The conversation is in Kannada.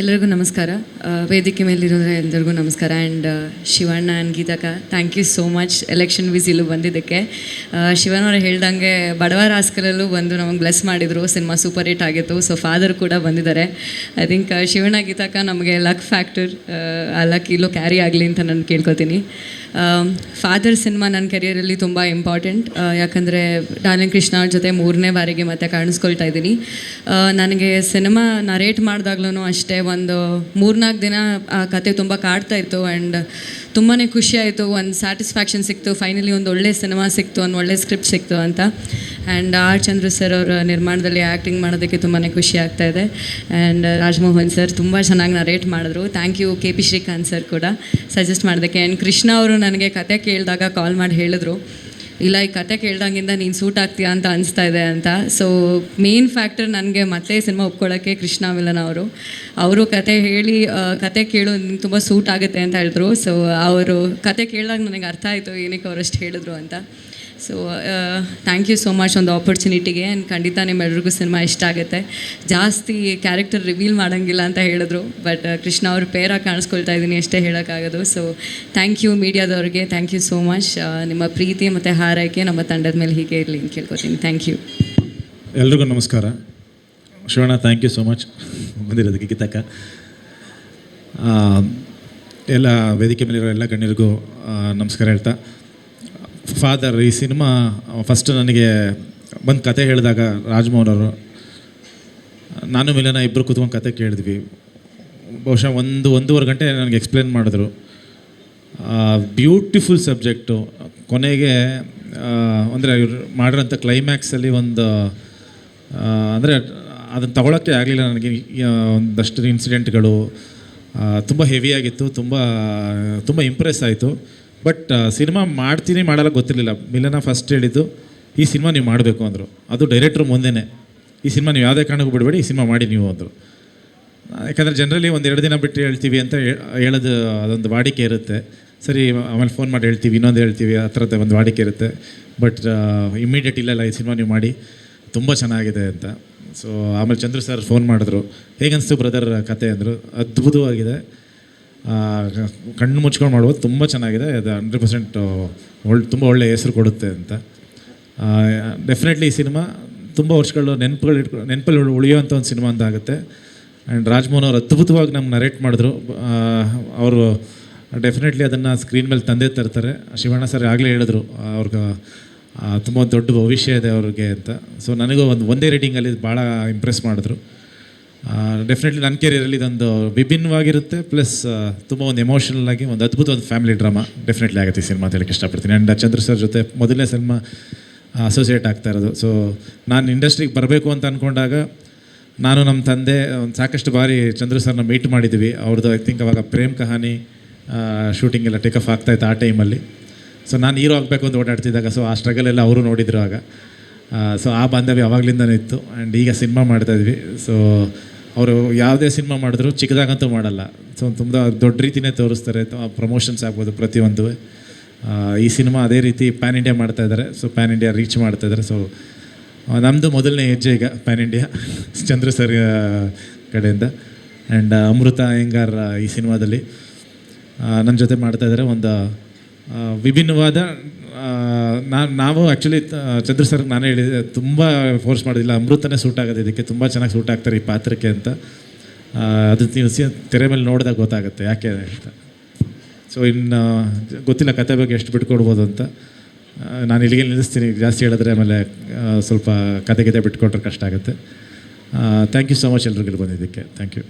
ಎಲ್ಲರಿಗೂ ನಮಸ್ಕಾರ. ವೇದಿಕೆ ಮೇಲಿರೋದ್ರೆ ಎಲ್ಲರಿಗೂ ನಮಸ್ಕಾರ. And Shivanna and Geethakka thank you so much election whistle ಬಂದಿದ್ದಕ್ಕೆ. ಶಿವಣ್ಣವ್ರು ಶಿವಣ್ಣ ಅವ್ರು ಹೇಳ್ದಂಗೆ ಬಡವರ ಹಾಸ್ಕಲಲ್ಲೂ ಬಂದು ನಮಗೆ ಬ್ಲೆಸ್ ಮಾಡಿದರು. ಸಿನಿಮಾ ಸೂಪರ್ ಹಿಟ್ ಆಗಿತ್ತು. ಸೊ ಫಾದರ್ ಕೂಡ ಬಂದಿದ್ದಾರೆ. ಐ ಥಿಂಕ್ ಶಿವಣ್ಣ, ಗೀತಕ್ಕ ನಮಗೆ ಲಕ್ ಫ್ಯಾಕ್ಟರ್ ಆ ಲಕ್ ಇಲ್ಲೂ ಕ್ಯಾರಿ ಆಗಲಿ ಅಂತ ನಾನು ಕೇಳ್ಕೊತೀನಿ. ಫಾದರ್ ಸಿನಿಮಾ ನನ್ನ ಕೆರಿಯರಲ್ಲಿ ತುಂಬ ಇಂಪಾರ್ಟೆಂಟ್ ಯಾಕಂದರೆ ಡಾರ್ಲಿಂಗ್ ಕೃಷ್ಣ ಅವ್ರ ಜೊತೆ ಮೂರನೇ ಬಾರಿಗೆ ಮತ್ತೆ ಕಾಣಿಸ್ಕೊಳ್ತಾ ಇದ್ದೀನಿ. ನನಗೆ ಸಿನಿಮಾ ನರೇಟ್ ಮಾಡಿದಾಗ್ಲೂ ಅಷ್ಟೇ ಒಂದು ಮೂರ್ನಾಲ್ಕು ದಿನ ಆ ಕತೆ ತುಂಬ ಕಾಡ್ತಾ ಇತ್ತು ಆ್ಯಂಡ್ ತುಂಬಾ ಖುಷಿ ಆಯಿತು. ಒಂದು ಸ್ಯಾಟಿಸ್ಫ್ಯಾಕ್ಷನ್ ಸಿಕ್ತು. ಫೈನಲಿ ಒಂದು ಒಳ್ಳೆ ಸಿನಿಮಾ ಸಿಕ್ತು. ಒಂದು ಒಳ್ಳೆ ಸ್ಕ್ರಿಪ್ಟ್ ಸಿಕ್ತು ಅಂತ. ಆ್ಯಂಡ್ ಆರ್ ಚಂದ್ರು ಸರ್ ಅವರ ನಿರ್ಮಾಣದಲ್ಲಿ ಆ್ಯಕ್ಟಿಂಗ್ ಮಾಡೋದಕ್ಕೆ ತುಂಬಾ ಖುಷಿ ಆಗ್ತಾ ಇದೆ. ಆ್ಯಂಡ್ ರಾಜ್ಮೋಹನ್ ಸರ್ ತುಂಬ ಚೆನ್ನಾಗಿ ನರೇಟ್ ಮಾಡಿದ್ರು. Thank you K P Srikanth sir ಕೂಡ. ಸಜೆಸ್ಟ್ ಮಾಡೋದಕ್ಕೆ ಆ್ಯಂಡ್ ಕೃಷ್ಣ ಅವರು ನನಗೆ ಕತೆ ಕೇಳಿದಾಗ ಕಾಲ್ ಮಾಡಿ ಹೇಳಿದ್ರು. ಇಲ್ಲ, ಈ ಕತೆ ಕೇಳ್ದಂಗಿಂದ ನೀನು ಸೂಟ್ ಆಗ್ತೀಯಾ ಅಂತ ಅನಿಸ್ತಾ ಇದೆ ಅಂತ. ಸೊ ಮೇನ್ ಫ್ಯಾಕ್ಟರ್ ನನಗೆ ಮತ್ತೆ ಸಿನಿಮಾ ಒಪ್ಕೊಳ್ಳೋಕ್ಕೆ ಕೃಷ್ಣ ವಿಲನ್ ಅವರು. ಅವರು ಕತೆ ಹೇಳಿ ಕತೆ ಕೇಳು, ನಿಂಗೆ ತುಂಬ ಸೂಟ್ ಆಗುತ್ತೆ ಅಂತ ಹೇಳಿದ್ರು. ಸೊ ಅವರು ಕತೆ ಕೇಳಿದಾಗ ನನಗೆ ಅರ್ಥ ಆಯಿತು, ಏನಕ್ಕೆ ಅವರಷ್ಟು ಹೇಳಿದ್ರು ಅಂತ. So thank you so much ಒಂದು ಆಪರ್ಚುನಿಟಿಗೆ ಆ್ಯಂಡ್ ಖಂಡಿತ ನಿಮ್ಮೆಲ್ರಿಗೂ ಸಿನಿಮಾ ಇಷ್ಟ ಆಗುತ್ತೆ. ಜಾಸ್ತಿ ಕ್ಯಾರೆಕ್ಟರ್ ರಿವೀಲ್ ಮಾಡೋಂಗಿಲ್ಲ ಅಂತ ಹೇಳಿದ್ರು ಬಟ್ ಕೃಷ್ಣ ಅವ್ರ ಪೇರ ಕಾಣಿಸ್ಕೊಳ್ತಾ ಇದ್ದೀನಿ ಅಷ್ಟೇ ಹೇಳೋಕ್ಕಾಗೋದು. ಸೊ ಥ್ಯಾಂಕ್ ಯು ಮೀಡಿಯಾದವ್ರಿಗೆ. ಥ್ಯಾಂಕ್ ಯು ಸೋ ಮಚ್ ನಿಮ್ಮ ಪ್ರೀತಿ ಮತ್ತು ಹಾರೈಕೆ ನಮ್ಮ ತಂಡದ ಮೇಲೆ ಹೀಗೆ ಇರಲಿ ಅಂತ ಕೇಳ್ಕೊತೀನಿ. ಥ್ಯಾಂಕ್ ಯು ಎಲ್ರಿಗೂ ನಮಸ್ಕಾರ. Shivanna thank you so much ಬಂದಿರೋದಕ್ಕೆ ಕಿತಕ. ಎಲ್ಲ ವೇದಿಕೆ ಮೇಲಿರೋ ಎಲ್ಲ ಗಣ್ಯರಿಗೂ ನಮಸ್ಕಾರ ಹೇಳ್ತಾ. ಫಾದರ್ ಈ ಸಿನಿಮಾ ಫಸ್ಟ್ ನನಗೆ ಬಂದು ಕತೆ ಹೇಳಿದಾಗ ರಾಜ್ಮೋಹನ್ ಅವರು ನಾನು ಮಿಲನ ಇಬ್ಬರು ಕೂತ್ಕೊಂಡು ಕತೆ ಕೇಳಿದ್ವಿ. ಬಹುಶಃ ಒಂದು, ಒಂದೂವರೆ ಗಂಟೆ ನನಗೆ ಎಕ್ಸ್ಪ್ಲೇನ್ ಮಾಡಿದ್ರು. ಬ್ಯೂಟಿಫುಲ್ ಸಬ್ಜೆಕ್ಟು ಕೊನೆಗೆ ಅಂದರೆ ಇವ್ರು ಮಾಡಿರೋಂಥ ಕ್ಲೈಮ್ಯಾಕ್ಸಲ್ಲಿ ಒಂದು ಅಂದರೆ ಅದನ್ನು ತಗೊಳಕ್ಕೆ ಆಗಲಿಲ್ಲ ನನಗೆ. ಒಂದಷ್ಟು ಇನ್ಸಿಡೆಂಟ್ಗಳು ತುಂಬ ಹೆವಿಯಾಗಿತ್ತು ತುಂಬ ತುಂಬ ಇಂಪ್ರೆಸ್ ಆಯಿತು. ಬಟ್ ಸಿನಿಮಾ ಮಾಡ್ತೀನಿ, ಮಾಡಲ್ಲ ಗೊತ್ತಿರಲಿಲ್ಲ. ಮಿಲನ ಫಸ್ಟ್ ಹೇಳಿದ್ದು, ಈ ಸಿನಿಮಾ ನೀವು ಮಾಡಬೇಕು ಅಂದರು. ಅದು ಡೈರೆಕ್ಟ್ರ್ ಮುಂದೆನೇ. ಈ ಸಿನಿಮಾ ನೀವು ಯಾವುದೇ ಕಾರಣಕ್ಕೂ ಬಿಡಬೇಡಿ, ಈ ಸಿನಿಮಾ ಮಾಡಿ ನೀವು ಅಂದರು. ಯಾಕಂದರೆ ಜನರಲಿ ಒಂದು ಎರಡು ದಿನ ಬಿಟ್ಟು ಹೇಳ್ತೀವಿ ಅಂತ ಹೇಳೋದು, ಅದೊಂದು ವಾಡಿಕೆ ಇರುತ್ತೆ. ಸರಿ, ಆಮೇಲೆ ಫೋನ್ ಮಾಡಿ ಹೇಳ್ತೀವಿ, ಇನ್ನೊಂದು ಹೇಳ್ತೀವಿ, ಆ ಥರದ ಒಂದು ವಾಡಿಕೆ ಇರುತ್ತೆ. ಬಟ್ ಇಮ್ಮಿಡಿಯೇಟ್ ಇಲ್ಲಲ್ಲ ಈ ಸಿನಿಮಾ ನೀವು ಮಾಡಿ, ತುಂಬ ಚೆನ್ನಾಗಿದೆ ಅಂತ. ಸೊ ಆಮೇಲೆ ಚಂದ್ರು ಸರ್ ಫೋನ್ ಮಾಡಿದ್ರು. ಹೇಗನ್ನಿಸ್ತು ಬ್ರದರ್ ಕತೆ ಅಂದರು? ಅದ್ಭುತವಾಗಿದೆ. ಕಣ್ಣು ಮುಚ್ಕೊಂಡು ಮಾಡ್ಬೋದು ತುಂಬ ಚೆನ್ನಾಗಿದೆ. ಅದು ಹಂಡ್ರೆಡ್ ಪರ್ಸೆಂಟ್ ಒಳ್ಳೆ ತುಂಬ ಒಳ್ಳೆ ಹೆಸರು ಕೊಡುತ್ತೆ ಅಂತ. ಡೆಫಿನೆಟ್ಲಿ ಈ ಸಿನಿಮಾ ತುಂಬ ವರ್ಷಗಳು ನೆನಪುಗಳು ಇಟ್ಕೊ, ನೆನಪಲ್ಲಿ ಉಳಿಯುವಂಥ ಒಂದು ಸಿನಿಮಾ ಅಂತ ಆಗುತ್ತೆ ಆ್ಯಂಡ್ ರಾಜ್ಮೋಹನ್ ಅವರು ಅದ್ಭುತವಾಗಿ ನಮ್ಗೆ ನರೇಟ್ ಮಾಡಿದ್ರು. ಅವರು ಡೆಫಿನೆಟ್ಲಿ ಅದನ್ನು ಸ್ಕ್ರೀನ್ ಮೇಲೆ ತಂದೆ ತರ್ತಾರೆ. ಶಿವಣ್ಣ ಸರ್ ಆಗಲೇ ಹೇಳಿದ್ರು ಅವ್ರಿಗೆ ತುಂಬ ದೊಡ್ಡ ಭವಿಷ್ಯ ಇದೆ ಅವ್ರಿಗೆ ಅಂತ. ಸೊ ನನಗೂ ಒಂದು, ಒಂದೇ ರೇಟಿಂಗಲ್ಲಿ ಭಾಳ ಇಂಪ್ರೆಸ್ ಮಾಡಿದ್ರು. ಡೆಫಿನೆಟ್ಲಿ ನನ್ನ ಕೆರಿಯರಲ್ಲಿ ಇದೊಂದು ವಿಭಿನ್ನವಾಗಿರುತ್ತೆ. ಪ್ಲಸ್ ತುಂಬ ಒಂದು ಎಮೋಷನಲ್ ಆಗಿ ಒಂದು ಅದ್ಭುತ ಒಂದು ಫ್ಯಾಮಿಲಿ ಡ್ರಾಮಾ ಡೆಫಿನೆಟ್ಲಿ ಆಗುತ್ತೆ ಈ ಸಿನಿಮಾ ಅಂತ ಹೇಳಕ್ಕೆ ಇಷ್ಟಪಡ್ತೀನಿ. ಆ್ಯಂಡ್ ಚಂದ್ರ ಸರ್ ಜೊತೆ ಮೊದಲನೇ ಸಿನಿಮಾ ಅಸೋಸಿಯೇಟ್ ಆಗ್ತಾ ಇರೋದು. ಸೊ ನಾನು ಇಂಡಸ್ಟ್ರಿಗೆ ಬರಬೇಕು ಅಂತ ಅಂದ್ಕೊಂಡಾಗ ನಾನು ನಮ್ಮ ತಂದೆ, ಒಂದು ಸಾಕಷ್ಟು ಬಾರಿ ಚಂದ್ರ ಸರ್ನ ಮೀಟ್ ಮಾಡಿದ್ವಿ. ಅವ್ರದ್ದು ಐ ಥಿಂಕ್ ಅವಾಗ ಪ್ರೇಮ್ ಕಹಾನಿ ಶೂಟಿಂಗ್ ಎಲ್ಲ ಟೇಕ್ ಆಫ್ ಆಗ್ತಾಯಿತ್ತು ಆ ಟೈಮಲ್ಲಿ ಸೊ ನಾನು ಹೀರೋ ಆಗಬೇಕು ಅಂತ ಓಡಾಡ್ತಿದ್ದಾಗ ಸೊ ಆ ಸ್ಟ್ರಗಲ್ ಎಲ್ಲ ಅವರು ನೋಡಿದ್ರು ಆಗ. ಸೊ ಆ ಬಾಂಧವ್ಯ ಅವಾಗಲಿಂದನೇ ಇತ್ತು. ಆ್ಯಂಡ್ ಈಗ ಸಿನಿಮಾ ಮಾಡ್ತಾಯಿದ್ವಿ ಸೊ ಅವರು ಯಾವುದೇ ಸಿನಿಮಾ ಮಾಡಿದ್ರು ಚಿಕ್ಕದಾಗಂತೂ ಮಾಡಲ್ಲ. ಸೊ ತುಂಬ ದೊಡ್ಡ ರೀತಿನೇ ತೋರಿಸ್ತಾರೆ. ಪ್ರಮೋಷನ್ಸ್ ಆಗ್ಬೋದು ಪ್ರತಿಯೊಂದು. ಈ ಸಿನಿಮಾ ಅದೇ ರೀತಿ ಪ್ಯಾನ್ ಇಂಡಿಯಾ ಮಾಡ್ತಾ ಇದ್ದಾರೆ ಸೊ ಪ್ಯಾನ್ ಇಂಡಿಯಾ ರೀಚ್ ಮಾಡ್ತಾ ಇದ್ದಾರೆ ಸೊ ನಮ್ಮದು ಮೊದಲನೇ ಹೆಜ್ಜೆ ಈಗ ಪ್ಯಾನ್ ಇಂಡಿಯಾ ಚಂದ್ರ ಸರ್ ಕಡೆಯಿಂದ. ಆ್ಯಂಡ್ ಅಮೃತ ಅಯ್ಯಂಗಾರ್ ಈ ಸಿನಿಮಾದಲ್ಲಿ ನನ್ನ ಜೊತೆ ಮಾಡ್ತಾ ಇದ್ದಾರೆ ಒಂದು ವಿಭಿನ್ನವಾದ ನಾನು ನಾವು ಆ್ಯಕ್ಚುಲಿ ಚಂದ್ರ ಸರ್ ನಾನು ಹೇಳಿದೆ, ತುಂಬ ಫೋರ್ಸ್ ಮಾಡೋದಿಲ್ಲ ಅಮೃತನೇ ಸೂಟ್ ಆಗೋದು ಇದಕ್ಕೆ ತುಂಬ ಚೆನ್ನಾಗಿ ಸೂಟ್ ಆಗ್ತಾರೆ ಈ ಪಾತ್ರಕ್ಕೆ ಅಂತ. ಅದು ನೀವು ತೆರೆ ಮೇಲೆ ನೋಡಿದಾಗ ಗೊತ್ತಾಗುತ್ತೆ ಯಾಕೆ ಅಂತ. ಸೊ ಇನ್ನು ಗೊತ್ತಿಲ್ಲ ಕತೆ ಬಗ್ಗೆ ಎಷ್ಟು ಬಿಟ್ಕೊಡ್ಬೋದು ಅಂತ. ನಾನು ಇಲ್ಲಿಗೆ ನಿಲ್ಲಿಸ್ತೀನಿ. ಜಾಸ್ತಿ ಹೇಳಿದ್ರೆ ಆಮೇಲೆ ಸ್ವಲ್ಪ ಕತೆ ಗತೆ ಬಿಟ್ಕೊಟ್ರೆ ಕಷ್ಟ ಆಗುತ್ತೆ. ಥ್ಯಾಂಕ್ ಯು ಸೊ ಮಚ್ ಎಲ್ರಿಗೂ ಬಂದಿದ್ದಕ್ಕೆ. Thank you